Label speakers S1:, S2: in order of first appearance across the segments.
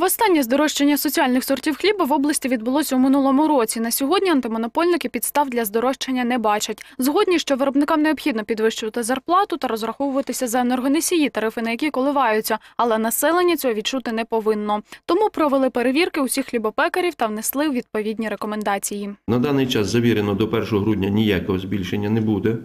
S1: Востаннє здорожчання соціальних сортів хліба в області відбулося у минулому році. На сьогодні антимонопольники підстав для здорожчання не бачать. Згодні, що виробникам необхідно підвищувати зарплату та розраховуватися за енергоносії, тарифи на які коливаються, але населення цього відчути не повинно. Тому провели перевірки усіх хлібопекарів та внесли відповідні рекомендації.
S2: На даний час завірено до 1 грудня ніякого збільшення не буде.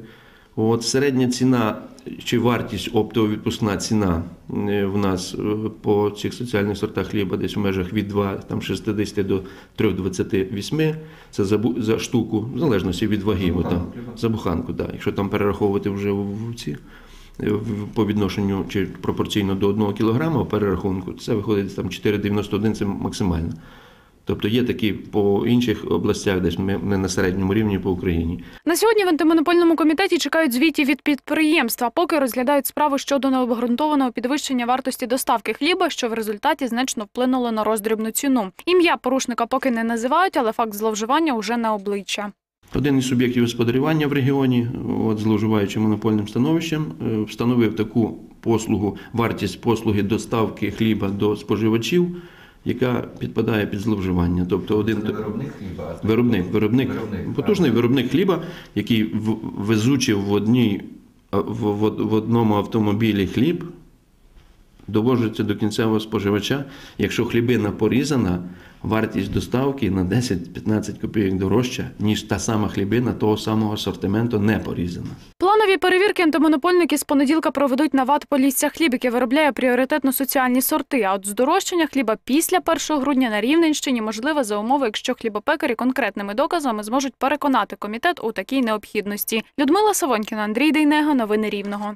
S2: От середня ціна чи вартість оптово відпускна ціна е, в нас е, по цих соціальних сортах хліба десь в межах від 2, там 60 до 3,28. Це за, за штуку, в залежності від ваги.
S3: За
S2: там, за буханку, да. Якщо там перераховувати вже в, в ці е, в- по відношенню чи пропорційно до 1 кг перерахунку, це виходить там 4,91 це максимально. Тобто є такі по інших областях, десь ми, ми на середньому рівні по Україні.
S1: На сьогодні в антимонопольному комітеті чекають звітів від підприємства, поки розглядають справу щодо необґрунтованого підвищення вартості доставки хліба, що в результаті значно вплинуло на роздрібну ціну. Ім'я порушника поки не називають, але факт зловживання уже на обличчя.
S2: Один із суб'єктів господарювання в регіоні, от, зловживаючи монопольним становищем, е, встановив таку послугу, вартість послуги доставки хліба до споживачів, яка підпадає під зловживання. Тобто один
S3: Це виробник хліба,
S2: Виробник, виробник,
S3: Виробник,
S2: потужний
S3: так.
S2: виробник хліба, який везучи в, одній, в, в, в одному автомобілі хліб, довожиться до кінцевого споживача. Якщо хлібина порізана, вартість доставки на 10-15 копійок дорожча, ніж та сама хлібина того самого асортименту не порізана.
S1: Планові перевірки антимонопольники з понеділка проведуть на ВАТ Полісся хліб, яке виробляє пріоритетно соціальні сорти. А от здорожчання хліба після 1 грудня на Рівненщині можливе за умови, якщо хлібопекарі конкретними доказами зможуть переконати комітет у такій необхідності. Людмила Савонькіна, Андрій Дейнега. Новини Рівного.